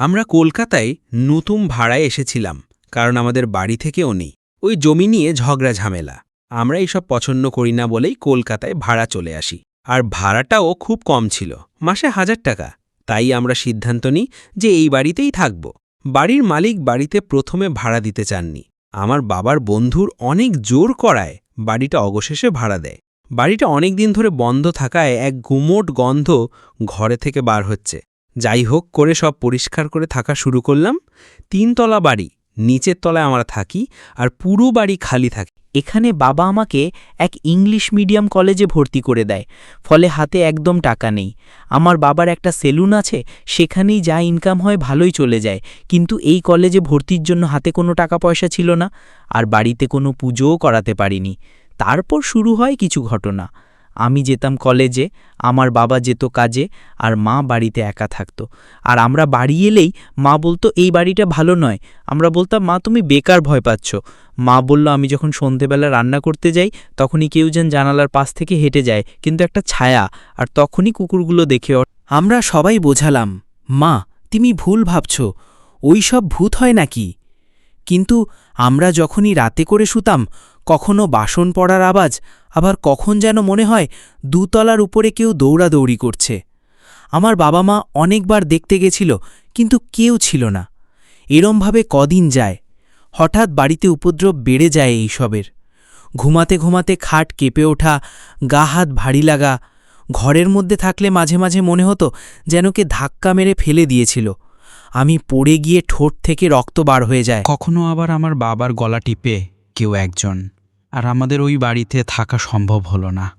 আমরা কলকাতায় নতুন ভাড়ায় এসেছিলাম, কারণ আমাদের বাড়ি থেকেও নেই। ওই জমি নিয়ে ঝগড়া ঝামেলা। আমরা এইসব পছন্দ করি না বলেই কলকাতায় ভাড়া চলে আসি। আর ভাড়াটাও খুব কম ছিল, মাসে হাজার টাকা। তাই আমরা সিদ্ধান্ত নিই যে এই বাড়িতেই থাকব। বাড়ির মালিক বাড়িতে প্রথমে ভাড়া দিতে চাননি। আমার বাবার বন্ধুর অনেক জোর করায় বাড়িটা অবশেষে ভাড়া দেয়। বাড়িটা অনেক দিন ধরে বন্ধ থাকায় এক গুমোট গন্ধ ঘরে থেকে বার হচ্ছে। যাই হোক, করে সব পরিষ্কার করে থাকা শুরু করলাম। তিনতলা বাড়ি, নিচের তলায় আমরা থাকি আর পুরো বাড়ি খালি থাকে। এখানে বাবা আমাকে এক ইংলিশ মিডিয়াম কলেজে ভর্তি করে দেয়, ফলে হাতে একদম টাকা নেই। আমার বাবার একটা সেলুন আছে, সেখানেই যা ইনকাম হয় ভালোই চলে যায়, কিন্তু এই কলেজে ভর্তির জন্য হাতে কোনো টাকা পয়সা ছিল না, আর বাড়িতে কোনো পুজোও করাতে পারিনি। তারপর শুরু হয় কিছু ঘটনা। আমি যেতাম কলেজে, আমার বাবা যেত কাজে, আর মা বাড়িতে একা থাকতো। আর আমরা বাড়ি এলেই মা বলতো, এই বাড়িটা ভালো নয়। আমরা বলতাম, মা, তুমি বেকার ভয় পাচ্ছ। মা বলল, আমি যখন সন্ধেবেলা রান্না করতে যাই, তখনই কেউ যেন জানালার পাশ থেকে হেঁটে যায়, কিন্তু একটা ছায়া, আর তখনই কুকুরগুলো দেখে আমরা সবাই বোঝালাম, মা, তুমি ভুল ভাবছ, ওই সব ভূত হয় নাকি? কিন্তু আমরা যখনই রাতে করে শুতাম কখনো বাসন পড়ার আওয়াজ, আবার কখন যেন মনে হয় দুতলার উপরে কেউ দৌড়াদৌড়ি করছে। আমার বাবা মা অনেকবার দেখতে গেছিল, কিন্তু কেউ ছিল না। এরমভাবে কদিন যায়। হঠাৎ বাড়িতে উপদ্রব বেড়ে যায় এইসবের। ঘুমাতে ঘুমাতে খাট কেঁপে ওঠা, গা হাত ভারী লাগা, ঘরের মধ্যে থাকলে মাঝে মাঝে মনে হতো যেন কে ধাক্কা মেরে ফেলে দিয়েছিল। আমি পড়ে গিয়ে ঠোঁট থেকে রক্ত বার হয়ে যায়। কখনো আবার আমার বাবার গলা টিপে কেউ একজন। আর আমাদের ওই বাড়িতে থাকা সম্ভব হলো না।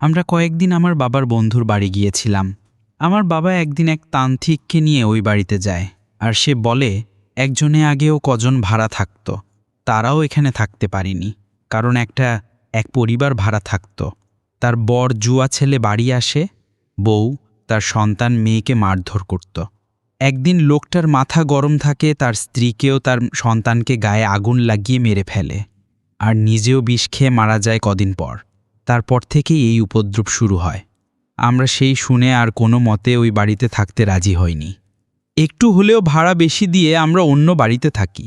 আমরা কয়েকদিন আমার বাবার বন্ধুর বাড়ি গিয়েছিলাম। আমার বাবা একদিন এক তান্ত্রিককে নিয়ে ওই বাড়িতে যায় আর সে বলে, একজনে আগেও কজন ভাড়া থাকতো, তারাও এখানে থাকতে পারিনি। কারণ একটা, এক পরিবার ভাড়া থাকতো। তার বর জুয়া ছেলে বাড়ি আসে, বউ তার সন্তান মেয়েকে মারধর করত। একদিন লোকটার মাথা গরম থাকে, তার স্ত্রীকেও তার সন্তানকে গায়ে আগুন লাগিয়ে মেরে ফেলে। আর নিজেও বিষ খেয়ে মারা যায় কদিন পর। তারপর থেকেই এই উপদ্রব শুরু হয়। আমরা সেই শুনে আর কোনো মতে ওই বাড়িতে থাকতে রাজি হইনি। একটু হলেও ভাড়া বেশি দিয়ে আমরা অন্য বাড়িতে থাকি,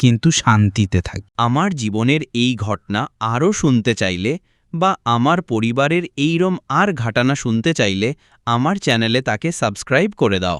কিন্তু শান্তিতে থাকি। আমার জীবনের এই ঘটনা আরও শুনতে চাইলে বা আমার পরিবারের এইরম আর ঘটনা শুনতে চাইলে আমার চ্যানেলে তাকে সাবস্ক্রাইব করে দাও।